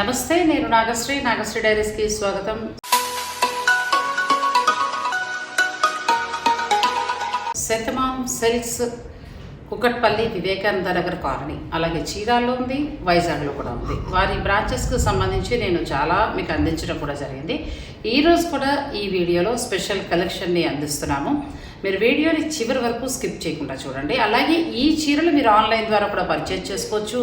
నమస్తే నేను నాగశ్రీ. నాగశ్రీ డైరీస్కి స్వాగతం. శతమాం సెల్స్ కుకట్పల్లి వివేకానంద నగర్ కాలనీ. అలాగే చీరాల్లో ఉంది వైజాగ్లో కూడా ఉంది. వారి బ్రాంచెస్కి సంబంధించి నేను చాలా మీకు అందించడం కూడా జరిగింది. ఈరోజు కూడా ఈ వీడియోలో స్పెషల్ కలెక్షన్ని అందిస్తున్నాము. మీరు వీడియోని చివరి వరకు స్కిప్ చేయకుండా చూడండి. అలాగే ఈ చీరలు మీరు ఆన్లైన్ ద్వారా కూడా పర్చేజ్ చేసుకోవచ్చు.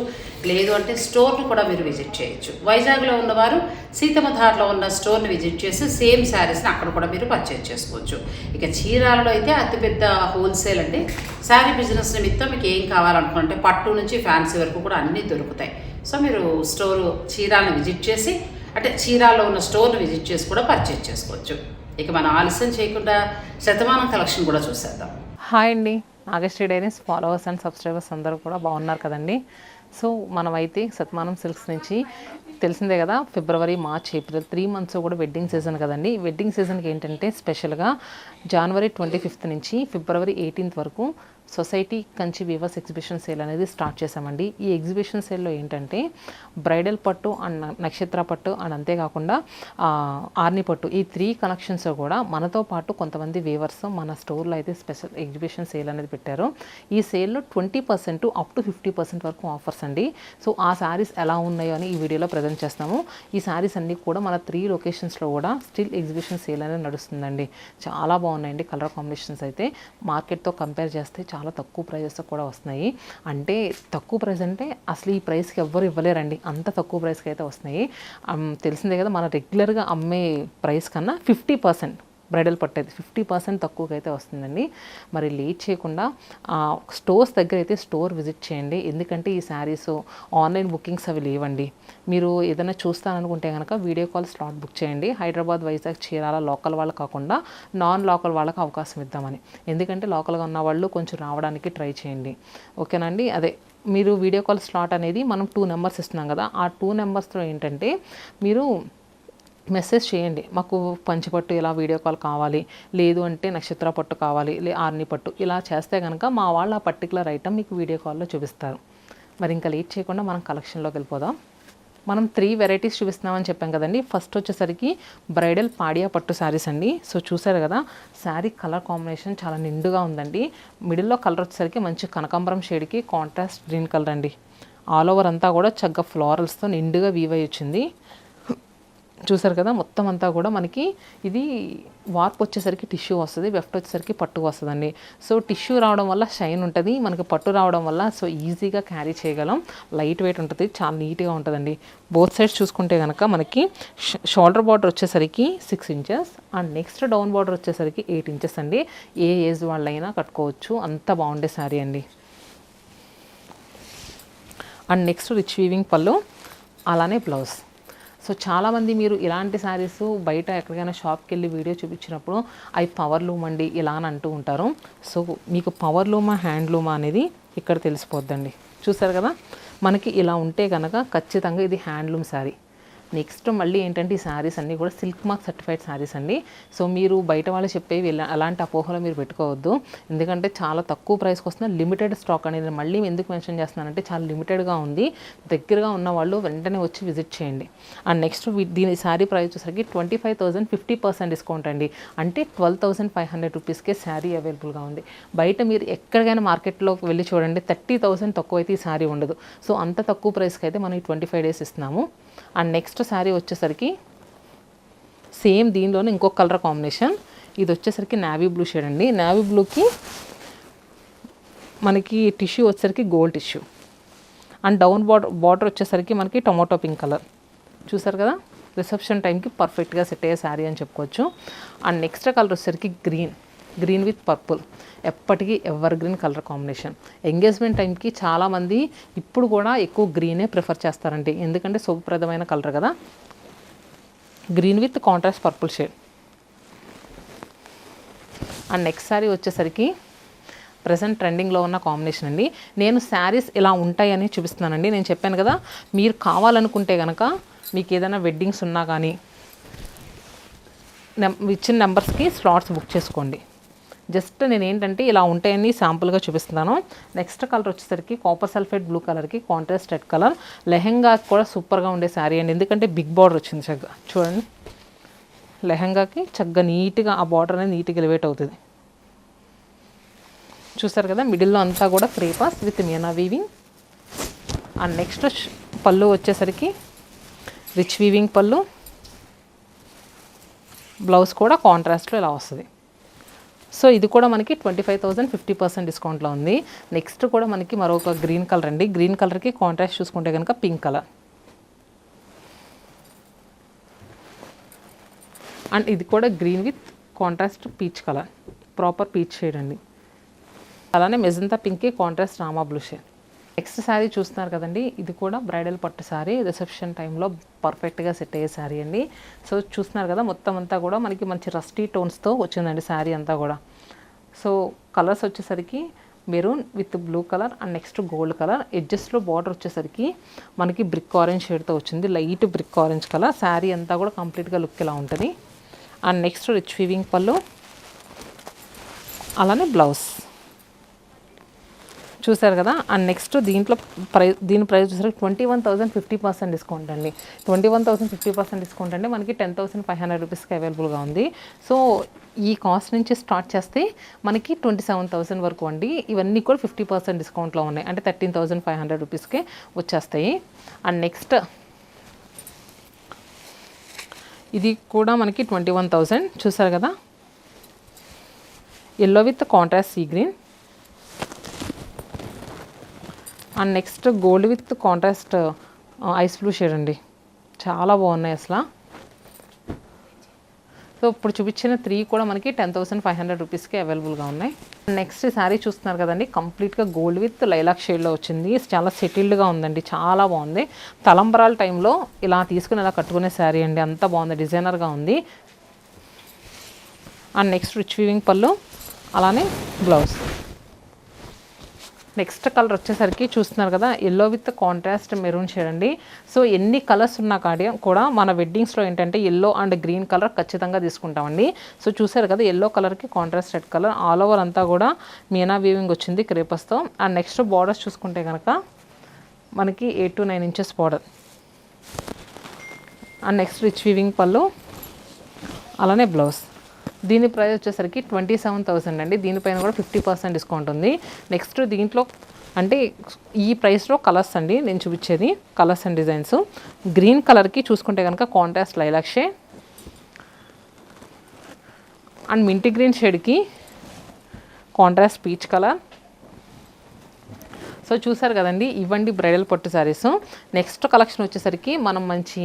లేదు అంటే స్టోర్ను కూడా మీరు విజిట్ చేయొచ్చు. వైజాగ్లో ఉన్నవారు సీతమ్మధార్లో ఉన్న స్టోర్ని విజిట్ చేసి సేమ్ శారీస్ని అక్కడ కూడా మీరు పర్చేజ్ చేసుకోవచ్చు. ఇక చీరాలలో అయితే అతిపెద్ద హోల్సేల్ అండి. శారీ బిజినెస్ నిమిత్తం మీకు ఏం కావాలనుకుంటే పట్టు నుంచి ఫ్యాన్సీ వరకు కూడా అన్నీ దొరుకుతాయి. సో మీరు స్టోరు చీరాలను విజిట్ చేసి అంటే చీరాల్లో ఉన్న స్టోర్ని విజిట్ చేసి కూడా పర్చేజ్ చేసుకోవచ్చు. ఇక మనం ఆలస్యం చేయకుండా శతమానం కలెక్షన్ కూడా చూసేద్దాం. హాయ్ అండి. Nagasri diaries followers and subscribers అందరూ కూడా బాగున్నారు కదండి. సో మనమైతే సత్మానం సిల్క్స్ నుంచి తెలిసిందే కదా February March April three months కూడా వెడ్డింగ్ సీజన్ కదండి. వెడ్డింగ్ సీజన్కి ఏంటంటే స్పెషల్గా జనవరి ట్వంటీ ఫిఫ్త్ నుంచి ఫిబ్రవరి ఎయిటీన్త్ వరకు society Kanchi weaves exhibition sale అనేది స్టార్ట్ చేశామండి. ఈ ఎగ్జిబిషన్ సేల్లో ఏంటంటే బ్రైడల్ పట్టు అండ్ నక్షత్ర పట్టు అండ్ అంతేకాకుండా ఆర్ని పట్టు. ఈ త్రీ కలెక్షన్స్ కూడా మనతో పాటు కొంతమంది వీవర్స్ మన స్టోర్లో అయితే స్పెషల్ ఎగ్జిబిషన్ సేల్ అనేది పెట్టారు. ఈ సేల్లో twenty percent up to fifty percent వరకు ఆఫర్స్ అండి. సో ఆ శారీస్ ఎలా ఉన్నాయో అని ఈ వీడియోలో ప్రజెంట్ చేస్తాము. ఈ శారీస్ అన్నీ కూడా మన త్రీ లొకేషన్స్లో కూడా స్టిల్ ఎగ్జిబిషన్ సేల్ అనేది నడుస్తుందండి. చాలా బాగున్నాయండి కలర్ కాంబినేషన్స్ అయితే. మార్కెట్తో కంపేర్ చేస్తే చాలా చాలా తక్కువ ప్రైజెస్ కూడా వస్తున్నాయి. అంటే తక్కువ ప్రైస్ అంటే అసలు ఈ ప్రైస్కి ఎవ్వరు ఇవ్వలేరండి. అంత తక్కువ ప్రైస్కి అయితే వస్తున్నాయి. తెలిసిందే కదా మన రెగ్యులర్గా అమ్మే ప్రైస్ కన్నా ఫిఫ్టీ పర్సెంట్ బ్రైడల్ పట్టేది ఫిఫ్టీ పర్సెంట్ తక్కువగా అయితే వస్తుందండి. మరి లేట్ చేయకుండా స్టోర్స్ దగ్గర అయితే స్టోర్ విజిట్ చేయండి. ఎందుకంటే ఈ శారీస్ ఆన్లైన్ బుకింగ్స్ అవి లేవండి. మీరు ఏదైనా చూస్తాననుకుంటే కనుక వీడియో కాల్ స్లాట్ బుక్ చేయండి. హైదరాబాద్ వైజాగ్ చీరాల లోకల్ వాళ్ళు కాకుండా నాన్ లోకల్ వాళ్ళకి అవకాశం ఇద్దామని. ఎందుకంటే లోకల్గా ఉన్న వాళ్ళు కొంచెం రావడానికి ట్రై చేయండి. ఓకేనండి అదే మీరు వీడియో కాల్ స్లాట్ అనేది మనం టూ నెంబర్స్ ఇస్తున్నాం కదా ఆ టూ నెంబర్స్లో ఏంటంటే మీరు మెసేజ్ చేయండి. మాకు పంచిపట్టు ఇలా వీడియో కాల్ కావాలి. లేదు అంటే నక్షత్ర పట్టు కావాలి. లే ఆర్ని పట్టు ఇలా చేస్తే కనుక మా వాళ్ళు ఆ పర్టికులర్ ఐటమ్ మీకు వీడియో కాల్లో చూపిస్తారు. మరి ఇంకా లేట్ చేయకుండా మనం కలెక్షన్లోకి వెళ్ళిపోదాం. మనం త్రీ వెరైటీస్ చూపిస్తున్నామని చెప్పాం కదండి. ఫస్ట్ వచ్చేసరికి బ్రైడల్ పాడియా పట్టు శారీస్ అండి. సో చూసారు కదా శారీ కలర్ కాంబినేషన్ చాలా నిండుగా ఉందండి. మిడిల్లో కలర్ వచ్చేసరికి మంచి కనకాంబరం షేడ్కి కాంట్రాస్ట్ గ్రీన్ కలర్ అండి. ఆల్ ఓవర్ అంతా కూడా చక్కగా ఫ్లోరల్స్తో నిండుగా వీవ్ అయి వచ్చింది. చూసారు కదా మొత్తం అంతా కూడా మనకి ఇది వార్ప్ వచ్చేసరికి టిష్యూ వస్తుంది వెఫ్ట్ వచ్చేసరికి పట్టు వస్తుందండి. సో టిష్యూ రావడం వల్ల షైన్ ఉంటుంది మనకి పట్టు రావడం వల్ల సో ఈజీగా క్యారీ చేయగలం. లైట్ వెయిట్ ఉంటుంది చాలా నీట్గా ఉంటుందండి. బోత్ సైడ్స్ చూసుకుంటే కనుక మనకి షోల్డర్ బార్డర్ వచ్చేసరికి six inches and next down border వచ్చేసరికి ఎయిట్ ఇంచెస్ అండి. ఏ ఏజ్ వాళ్ళైనా కట్టుకోవచ్చు. అంత బాగుండే శారీ అండి. అండ్ నెక్స్ట్ రిచ్ వీవింగ్ పళ్ళు అలానే బ్లౌజ్ సో చాలామంది మీరు ఇలాంటి శారీస్ బయట ఎక్కడికైనా షాప్కి వెళ్ళి వీడియో చూపించినప్పుడు అవి పవర్ లూమ్ అండి ఇలా అని అంటూ ఉంటారు. సో మీకు పవర్ లూమా హ్యాండ్ లూమా అనేది ఇక్కడ తెలిసిపోద్దండి. చూసారు కదా? మనకి ఇలా ఉంటే కనుక ఖచ్చితంగా ఇది హ్యాండ్లూమ్ శారీ నెక్స్ట్ మళ్ళీ ఏంటంటే ఈ శారీస్ అన్నీ కూడా సిల్క్ మార్క్ సర్టిఫైడ్ శారీస్ అండి. సో మీరు బయట వాళ్ళు చెప్పేవి అలాంటి అపోహలు మీరు పెట్టుకోవద్దు. ఎందుకంటే చాలా తక్కువ ప్రైస్కి వస్తున్న లిమిటెడ్ స్టాక్ అనేది మళ్ళీ ఎందుకు మెన్షన్ చేస్తున్నానంటే చాలా లిమిటెడ్గా ఉంది. దగ్గరగా ఉన్న వాళ్ళు వెంటనే వచ్చి విజిట్ చేయండి. అండ్ నెక్స్ట్ దీని శారీ ప్రైస్ వచ్చేసరికి twenty five thousand fifty percent discount అండి. అంటే ట్వెల్వ్ థౌసండ్ ఫైవ్ హండ్రెడ్ రూపీస్కే శారీ అవైలబుల్గా ఉంది. బయట మీరు ఎక్కడికైనా మార్కెట్లోకి వెళ్ళి చూడండి థర్టీ థౌసండ్ తక్కువ అయితే ఈ శారీ ఉండదు. సో అంత తక్కువ ప్రైస్కి అయితే మనం ఈ ట్వంటీ ఫైవ్ డేస్ ఇస్తున్నాము. అండ్ నెక్స్ట్ శారీ వచ్చేసరికి సేమ్ దీనిలోనే ఇంకొక కలర్ కాంబినేషన్ ఇది వచ్చేసరికి నావీ బ్లూ షేడ్ అండి. నావీ బ్లూకి మనకి టిష్యూ వచ్చేసరికి gold tissue and down border border వచ్చేసరికి మనకి టొమాటో పింక్ కలర్ చూసారు కదా? రిసెప్షన్ టైంకి పర్ఫెక్ట్గా సెట్ అయ్యే శారీ అని చెప్పుకోవచ్చు. అండ్ నెక్స్ట్ కలర్ వచ్చేసరికి గ్రీన్ గ్రీన్ విత్ పర్పుల్. ఎప్పటికీ evergreen colour combination. Engagement టైంకి చాలామంది ఇప్పుడు కూడా ఎక్కువ గ్రీనే ప్రిఫర్ చేస్తారండి. ఎందుకంటే శుభప్రదమైన కలర్ కదా. Green with contrast purple shade. And next sari వచ్చేసరికి ప్రజెంట్ ట్రెండింగ్లో ఉన్న కాంబినేషన్ అండి. నేను శారీస్ ఇలా ఉంటాయని చూపిస్తున్నానండి. నేను చెప్పాను కదా మీరు కావాలనుకుంటే కనుక మీకు ఏదైనా వెడ్డింగ్స్ ఉన్నా కానీ నెం ఇచ్చిన నెంబర్స్కి స్లాట్స్ బుక్ చేసుకోండి. జస్ట్ నేను ఏంటంటే ఇలా ఉంటాయని శాంపుల్గా చూపిస్తున్నాను. నెక్స్ట్ కలర్ వచ్చేసరికి కాపర్ సల్ఫేట్ బ్లూ కలర్కి కాంట్రాస్ట్ రెడ్ కలర్. లెహెంగా కూడా సూపర్గా ఉండే శారీ అండి. ఎందుకంటే బిగ్ బార్డర్ వచ్చింది చక్కగా. చూడండి. లెహంగాకి చక్కగా నీట్గా ఆ బార్డర్ అనేది నీట్గా ఎలివేట్ అవుతుంది. చూసారు కదా మిడిల్లో అంతా కూడా క్రేపాస్ with meena weaving. And next పళ్ళు వచ్చేసరికి రిచ్ వీవింగ్ పళ్ళు. బ్లౌజ్ కూడా కాంట్రాస్ట్లో ఇలా వస్తుంది. సో ఇది కూడా మనకి twenty five thousand fifty percent డిస్కౌంట్లో ఉంది. నెక్స్ట్ కూడా మనకి మరొక గ్రీన్ కలర్ అండి. గ్రీన్ కలర్కి కాంట్రాస్ట్ చూసుకుంటే కనుక పింక్ కలర్. అండ్ ఇది కూడా green with contrast peach colour. Proper peach shade అండి. అలానే మెజంతా పింక్కి contrast Rama blue shade next sari చూస్తున్నారు కదండి ఇది కూడా బ్రైడల్ పట్టు శారీ రిసెప్షన్ టైంలో పర్ఫెక్ట్గా సెట్ అయ్యే శారీ అండి. సో చూస్తున్నారు కదా మొత్తం అంతా కూడా మనకి మంచి రస్టీ టోన్స్తో వచ్చిందండి శారీ అంతా కూడా. సో కలర్స్ వచ్చేసరికి maroon with blue colour and next gold colour ఎడ్జస్ట్లో border వచ్చేసరికి మనకి బ్రిక్ ఆరెంజ్ షేడ్తో వచ్చింది. Light brick orange colour sari అంతా కూడా కంప్లీట్గా లుక్ ఇలా ఉంటుంది. అండ్ నెక్స్ట్ రిచ్ వీవింగ్ పళ్ళు అలానే బ్లౌజ్ చూసారు కదా అండ్ నెక్స్ట్ దీంట్లో ప్రై దీని ప్రైస్ చూసారు twenty one thousand fifty percent discount అండి. Twenty one thousand fifty percent discount అంటే మనకి టెన్ థౌసండ్ ఫైవ్ హండ్రెడ్ రూపీస్కి అవైలబుల్గా ఉంది. సో ఈ కాస్ట్ నుంచి స్టార్ట్ చేస్తే మనకి ట్వంటీ సెవెన్ థౌసండ్ వరకు అండి. ఇవన్నీ కూడా ఫిఫ్టీ పర్సెంట్ డిస్కౌంట్లో ఉన్నాయి. అంటే థర్టీన్ థౌసండ్ ఫైవ్ హండ్రెడ్ రూపీస్కే వచ్చేస్తాయి. అండ్ నెక్స్ట్ ఇది కూడా మనకి ట్వంటీ వన్ థౌసండ్ చూసారు కదా? Yellow with contrast sea green and next gold with contrast ice blue shade అండి. చాలా బాగున్నాయి అసలు. సో ఇప్పుడు చూపించిన త్రీ కూడా మనకి టెన్ థౌసండ్ ఫైవ్ హండ్రెడ్ రూపీస్కి అవైలబుల్గా ఉన్నాయి. నెక్స్ట్ శారీ చూస్తున్నారు కదండి. కంప్లీట్గా గోల్డ్ విత్ లైలాక్ షేడ్లో వచ్చింది. చాలా సెటిల్డ్గా ఉందండి. చాలా బాగుంది. తలంబరాల టైంలో ఇలా తీసుకుని ఇలా కట్టుకునే శారీ అండి. అంత బాగుంది. డిజైనర్గా ఉంది. అండ్ నెక్స్ట్ రిచ్ వీవింగ్ పళ్ళు. అలానే బ్లౌజ్ నెక్స్ట్ కలర్ వచ్చేసరికి చూస్తున్నారు కదా yellow with contrast maroon shade అండి. సో ఎన్ని కలర్స్ ఉన్నా కాడి కూడా మన వెడ్డింగ్స్లో ఏంటంటే ఎల్లో అండ్ గ్రీన్ కలర్ ఖచ్చితంగా తీసుకుంటామండి. సో చూసారు కదా ఎల్లో కలర్కి contrast red colour all over అంతా కూడా మీనా వీవింగ్ వచ్చింది క్రేపస్తో. అండ్ నెక్స్ట్ బార్డర్స్ చూసుకుంటే కనుక మనకి eight to nine inches border and next rich weaving పళ్ళు అలానే బ్లౌజ్ దీని ప్రైస్ వచ్చేసరికి ట్వంటీ సెవెన్ థౌసండ్ అండి. దీనిపైన కూడా ఫిఫ్టీ పర్సెంట్ డిస్కౌంట్ ఉంది. నెక్స్ట్ దీంట్లో అంటే ఈ ప్రైస్లో కలర్స్ అండి. నేను చూపించేది కలర్స్ అండ్ డిజైన్స్ గ్రీన్ కలర్కి చూసుకుంటే కనుక contrast lilac and mint green షేడ్కి contrast peach colour so చూసారు కదండి ఇవ్వండి బ్రైడల్ పట్టు శారీస్ నెక్స్ట్ కలెక్షన్ వచ్చేసరికి మనం మంచి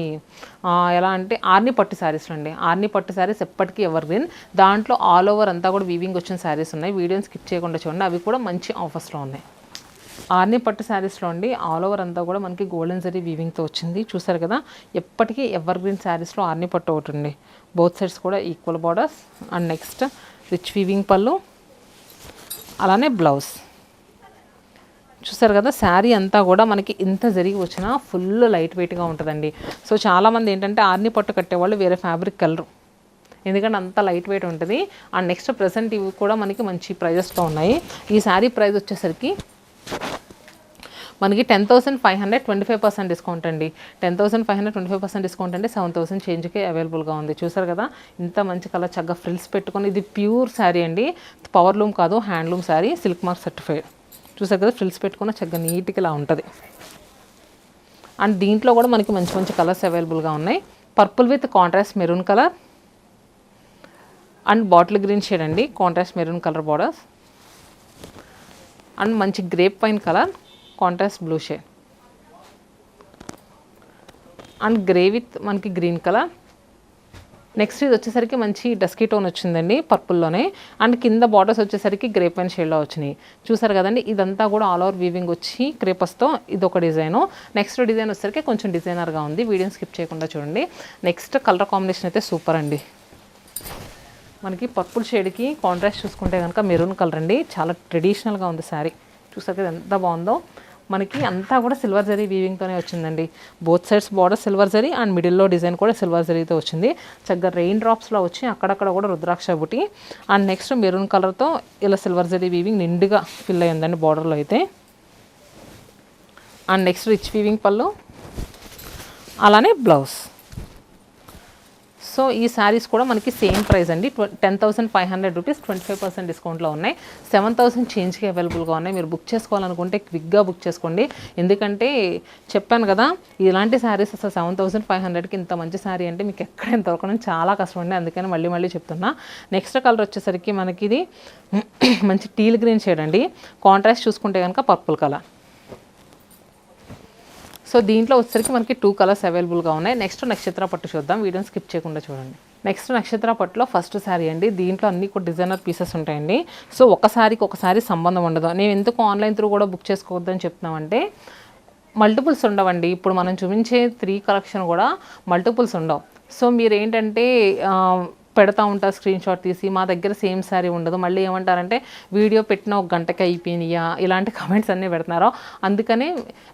ఎలా అంటే ఆర్ని పట్టు శారీస్ అండి ఆర్ని పట్టు శారీస్ ఎప్పటికీ ఎవర్ గ్రీన్ దాంట్లో ఆల్ ఓవర్ అంతా కూడా వీవింగ్ వచ్చిన శారీస్ ఉన్నాయి. వీడియోని స్కిప్ చేయకుండా చూడండి. అవి కూడా మంచి ఆఫర్స్లో ఉన్నాయి. ఆర్ని పట్టు శారీస్లో అండి ఆల్ ఓవర్ అంతా కూడా మనకి గోల్డెన్ జరీ వీవింగ్తో వచ్చింది. చూసారు కదా ఎప్పటికీ ఎవర్ గ్రీన్ శారీస్లో ఆర్ని పట్టు ఒకటి ఉంది. బోత్ సైడ్స్ కూడా equal borders and next rich weaving పళ్ళు. అలానే బ్లౌజ్ చూసారు కదా శారీ అంతా కూడా మనకి ఇంత జరిగి వచ్చినా ఫుల్ లైట్ వెయిట్గా ఉంటుందండి. సో చాలామంది ఏంటంటే ఆర్ని పట్టు కట్టేవాళ్ళు వేరే ఫ్యాబ్రిక్ కలరు. ఎందుకంటే అంత లైట్ వెయిట్ ఉంటుంది. అండ్ నెక్స్ట్ ప్రజెంట్ ఇవి కూడా మనకి మంచి ప్రైజెస్లో ఉన్నాయి. ఈ శారీ ప్రైస్ వచ్చేసరికి మనకి ten thousand five hundred twenty five percent discount అండి. Ten thousand five hundred twenty five percent discount అంటే సెవెన్ థౌసండ్ చేంజ్కి అవైలబుల్గా ఉంది. చూసారు కదా ఇంత మంచి కలర్ చక్కగా ఫ్రిల్స్ పెట్టుకొని ఇది ప్యూర్ శారీ అండి. పవర్ లూమ్ కాదు handloom sari silk mark certified. చూసారు కదా ఫ్రిల్స్ పెట్టుకున్న చక్కగా నీట్గా ఇలా ఉంటుంది. అండ్ దీంట్లో కూడా మనకి మంచి మంచి కలర్స్ అవైలబుల్గా ఉన్నాయి. Purple with contrast maroon colour and bottle green shade అండి contrast maroon colour borders and మంచి grape wine colour contrast blue shade and grey with మనకి గ్రీన్ కలర్ నెక్స్ట్ ఇది వచ్చేసరికి మంచి డస్కీ టోన్ వచ్చిందండి పర్పుల్లోనే అండ్ కింద బార్డర్స్ వచ్చేసరికి గ్రేప్ అండ్ షేడ్లో వచ్చినాయి. చూసారు కదండి ఇదంతా కూడా ఆల్ ఓవర్ వీవింగ్ వచ్చి క్రేపస్తో ఇది ఒక డిజైను నెక్స్ట్ డిజైన్ వచ్చేసరికి కొంచెం డిజైనర్గా ఉంది. వీడియోని స్కిప్ చేయకుండా చూడండి. నెక్స్ట్ కలర్ కాంబినేషన్ అయితే సూపర్ అండి. మనకి పర్పుల్ షేడ్కి కాంట్రాస్ట్ చూసుకుంటే కనుక మెరూన్ కలర్ అండి. చాలా ట్రెడిషనల్గా ఉంది శారీ చూసాక ఎంత బాగుందో. మనకి అంతా కూడా సిల్వర్ జరీ వీవింగ్తోనే వచ్చిందండి. Both sides border silver zari and మిడిల్లో డిజైన్ కూడా సిల్వర్ జరీతో వచ్చింది. చక్కగా రెయిన్ డ్రాప్స్లో వచ్చి అక్కడక్కడ కూడా rudraksha buti and next maroon కలర్తో ఇలా సిల్వర్ జరీ వీవింగ్ నిండుగా ఫిల్ అయ్యిందండి బార్డర్లో అయితే. అండ్ నెక్స్ట్ రిచ్ వీవింగ్ పళ్ళు అలానే బ్లౌజ్ సో ఈ శారీస్ కూడా మనకి సేమ్ ప్రైస్ అండి. Ten thousand five hundred rupees twenty five percent డిస్కౌంట్లో ఉన్నాయి. సెవెన్ థౌసండ్ చేంజ్కి అవైలబుల్గా ఉన్నాయి. మీరు బుక్ చేసుకోవాలనుకుంటే క్విక్గా బుక్ చేసుకోండి. ఎందుకంటే చెప్పాను కదా ఇలాంటి శారీస్ అసలు సెవెన్ థౌసండ్ ఫైవ్ హండ్రెడ్కి ఇంత మంచి శారీ అంటే మీకు ఎక్కడ ఎంత దొరకడం చాలా కష్టం అండి అందుకని మళ్ళీ మళ్ళీ చెప్తున్నా. నెక్స్ట్ కలర్ వచ్చేసరికి మనకి ఇది మంచి టీల్ గ్రీన్ షేడ్ అండి. కాంట్రాస్ట్ చూసుకుంటే కనుక పర్పుల్ కలర్ సో దీంట్లో వచ్చేసరికి మనకి టూ కలర్స్ అవైలబుల్గా ఉన్నాయి. నెక్స్ట్ నక్షత్ర పట్టు చూద్దాం. వీడియోని స్కిప్ చేయకుండా చూడండి. నెక్స్ట్ నక్షత్ర పట్టులో ఫస్ట్ శారీ అండి. దీంట్లో అన్ని కూడా డిజైనర్ పీసెస్ ఉంటాయండి. సో ఒక శారీకి ఒకసారి సంబంధం ఉండదు. నేను ఎందుకు ఆన్లైన్ త్రూ కూడా బుక్ చేసుకోవద్దని చెప్తున్నామంటే మల్టిపుల్స్ ఉండవండి. ఇప్పుడు మనం చూపించే త్రీ కలెక్షన్ కూడా మల్టిపుల్స్ ఉండవు. సో మీరు ఏంటంటే పెడతా ఉంటారు స్క్రీన్ షాట్ తీసి మా దగ్గర సేమ్ శారీ ఉండదు. మళ్ళీ ఏమంటారంటే వీడియో పెట్టిన ఒక గంటకి అయిపోయినాయా? ఇలాంటి కమెంట్స్ అన్నీ పెడుతున్నారు. అందుకని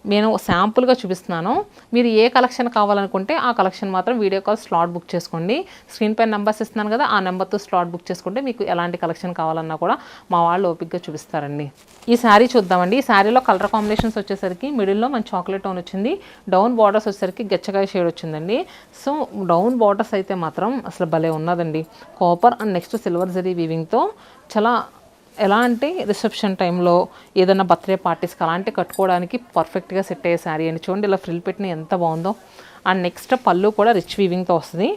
నేను శాంపుల్గా చూపిస్తున్నాను. మీరు ఏ కలెక్షన్ కావాలనుకుంటే ఆ కలెక్షన్ మాత్రం వీడియో కాల్ స్లాట్ బుక్ చేసుకోండి. స్క్రీన్ పైన నెంబర్స్ ఇస్తున్నాను కదా ఆ నెంబర్తో స్లాట్ బుక్ చేసుకుంటే మీకు ఎలాంటి కలెక్షన్ కావాలన్నా కూడా మా వాళ్ళు ఓపిక్గా చూపిస్తారండి. ఈ శారీ చూద్దామండి. ఈ శారీలో కలర్ కాంబినేషన్స్ వచ్చేసరికి మిడిల్లో మన చాక్లెట్ టోన్ వచ్చింది. డౌన్ బార్డర్స్ వచ్చేసరికి గచ్చకాయ షేడ్ వచ్చిందండి. సో డౌన్ బార్డర్స్ అయితే మాత్రం అసలు భలే ఉన్నదండి. Copper and next silver zari వీవింగ్తో చాలా ఎలా అంటే రిసెప్షన్ టైంలో ఏదైనా బర్త్డే పార్టీస్కి అలాంటి కట్టుకోవడానికి పర్ఫెక్ట్గా సెట్ అయ్యే శారీ అండి. చూడండి ఇలా ఫ్రిల్ పెట్టిన ఎంత బాగుందో. అండ్ నెక్స్ట్ పళ్ళు కూడా రిచ్ వీవింగ్తో వస్తుంది.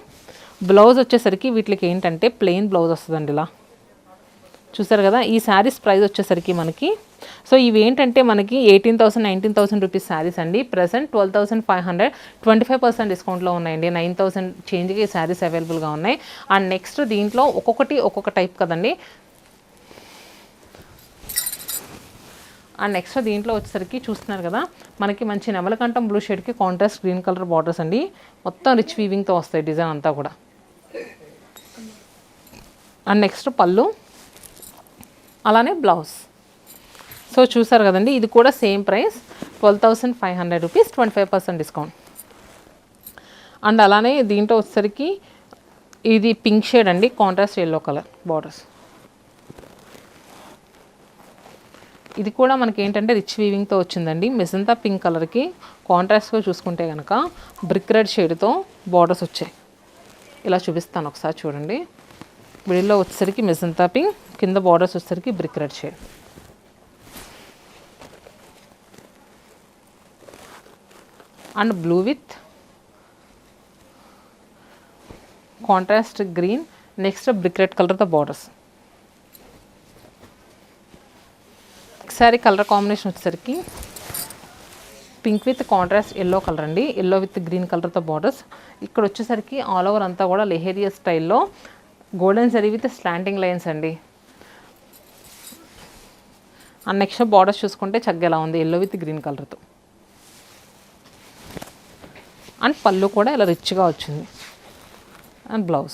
బ్లౌజ్ వచ్చేసరికి వీటికి ఏంటంటే ప్లెయిన్ బ్లౌజ్ వస్తుందండి ఇలా. చూసారు కదా? ఈ శారీస్ ప్రైస్ వచ్చేసరికి మనకి సో ఇవి ఏంటంటే మనకి eighteen thousand nineteen thousand rupees saris అండి. Present twelve thousand five hundred twenty five percent డిస్కౌంట్లో ఉన్నాయండి. నైన్ థౌసండ్ చేంజ్కి ఈ శారీస్ అవైలబుల్గా ఉన్నాయి. అండ్ నెక్స్ట్ దీంట్లో ఒక్కొక్కటి ఒక్కొక్క టైప్ కదండి. అండ్ నెక్స్ట్ దీంట్లో వచ్చేసరికి చూస్తున్నారు కదా మనకి మంచి నెమలకంఠం బ్లూ షేడ్కి కాంట్రాస్ట్ గ్రీన్ కలర్ బార్డర్స్ అండి. మొత్తం రిచ్ వీవింగ్తో వస్తాయి డిజైన్ అంతా కూడా. అండ్ నెక్స్ట్ పళ్ళు. అలానే బ్లౌజ్. సో చూసారు కదండి ఇది కూడా same price twelve thousand five hundred rupees twenty five percent discount. And అలానే దీంట్లో వచ్చేసరికి ఇది పింక్ షేడ్ అండి కాంట్రాస్ట్ ఎల్లో కలర్ బార్డర్స్ ఇది కూడా మనకి ఏంటంటే రిచ్ వీవింగ్తో వచ్చిందండి మెసంతా పింక్ కలర్కి కాంట్రాస్ట్గా చూసుకుంటే కనుక బ్రిక్ రెడ్ షేడ్తో బార్డర్స్ వచ్చాయి. ఇలా చూపిస్తాను ఒకసారి చూడండి. మిడిల్లో వచ్చేసరికి మెసంతా పింక్ కింద బార్డర్స్ వచ్చేసరికి brick red shade and blue with contrast green next brick red కలర్తో బార్డర్స్ ఒకసారి కలర్ కాంబినేషన్ వచ్చేసరికి pink with contrast yellow colour అండి. ఎల్లో విత్ గ్రీన్ కలర్తో బార్డర్స్ ఇక్కడ వచ్చేసరికి ఆల్ ఓవర్ అంతా కూడా లెహేరియా స్టైల్లో golden zari with slanting lines అండి. అండ్ నెక్స్ట్ బార్డర్స్ చూసుకుంటే చక్కగా ఎలా ఉంది ఎల్లో విత్ గ్రీన్ కలర్తో అండ్ పళ్ళు కూడా ఇలా రిచ్గా వచ్చింది. అండ్ బ్లౌజ్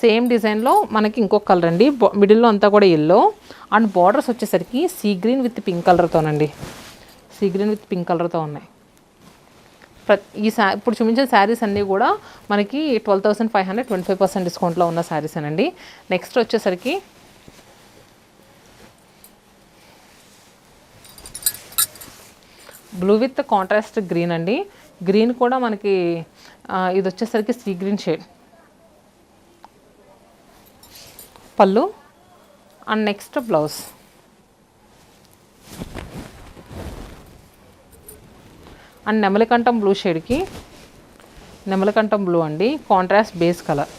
సేమ్ డిజైన్లో మనకి ఇంకొక కలర్ అండి. మిడిల్లో అంతా కూడా ఎల్లో అండ్ బార్డర్స్ వచ్చేసరికి సీ గ్రీన్ విత్ పింక్ కలర్తోనండి సీ గ్రీన్ విత్ పింక్ కలర్తో ఉన్నాయి. ప్ర- ఈ శా ఇప్పుడు చూపించిన శారీస్ అన్నీ కూడా మనకి twelve thousand five hundred twenty five percent డిస్కౌంట్లో ఉన్న శారీస్ అనండి. నెక్స్ట్ వచ్చేసరికి బ్లూ విత్ కాంట్రాస్ట్ గ్రీన్ అండి. గ్రీన్ కూడా మనకి ఇది వచ్చేసరికి సీ గ్రీన్ షేడ్ పళ్ళు. అండ్ నెక్స్ట్ బ్లౌజ్ అండ్ నెమలికంఠం బ్లూ షేడ్కి నెమలికంఠం బ్లూ అండి. Contrast base colour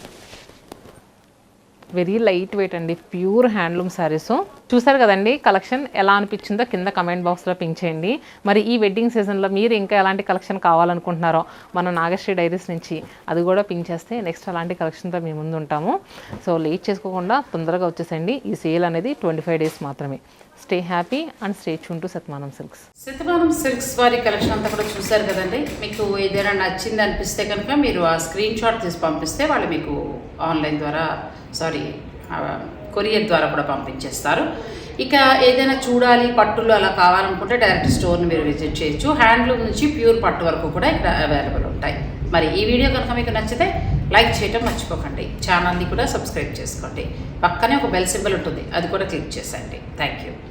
very light weight అండి. ప్యూర్ హ్యాండ్లూమ్ శారీస్ చూసారు కదండి కలెక్షన్ ఎలా అనిపించిందో కింద కమెంట్ బాక్స్లో పెంచేయండి చేయండి. మరి ఈ వెడ్డింగ్ సీజన్లో మీరు ఇంకా ఎలాంటి కలెక్షన్ కావాలనుకుంటున్నారో మన నాగశ్రీ డైరీస్ నుంచి అది కూడా పింక్ చేస్తే నెక్స్ట్ అలాంటి కలెక్షన్తో మేము ముందు ఉంటాము. సో లేట్ చేసుకోకుండా తొందరగా వచ్చేసండి. ఈ సేల్ అనేది ట్వంటీ ఫైవ్ డేస్ మాత్రమే స్టే హ్యాపీ అండ్ స్టే చుంటూ సత్మానం సిల్క్స్ శతమానం సిల్క్స్ వారి కలెక్షన్ అంతా కూడా చూశారు కదండి. మీకు ఏదైనా నచ్చింది అనిపిస్తే కనుక మీరు ఆ స్క్రీన్ షాట్ తీసి పంపిస్తే వాళ్ళు మీకు ఆన్లైన్ ద్వారా సారీ కొరియర్ ద్వారా కూడా పంపించేస్తారు. ఇక ఏదైనా చూడాలి పట్టులు అలా కావాలనుకుంటే డైరెక్ట్ స్టోర్ని మీరు విజిట్ చేయొచ్చు. హ్యాండ్లూమ్ నుంచి ప్యూర్ పట్టు వరకు కూడా ఇక్కడ అవైలబుల్ ఉంటాయి. మరి ఈ వీడియో కనుక మీకు నచ్చితే లైక్ చేయటం మర్చిపోకండి. ఛానల్ని కూడా సబ్స్క్రైబ్ చేసుకోండి. పక్కనే ఒక బెల్ సింబల్ ఉంటుంది అది కూడా క్లిక్ చేసేయండి. Thank you.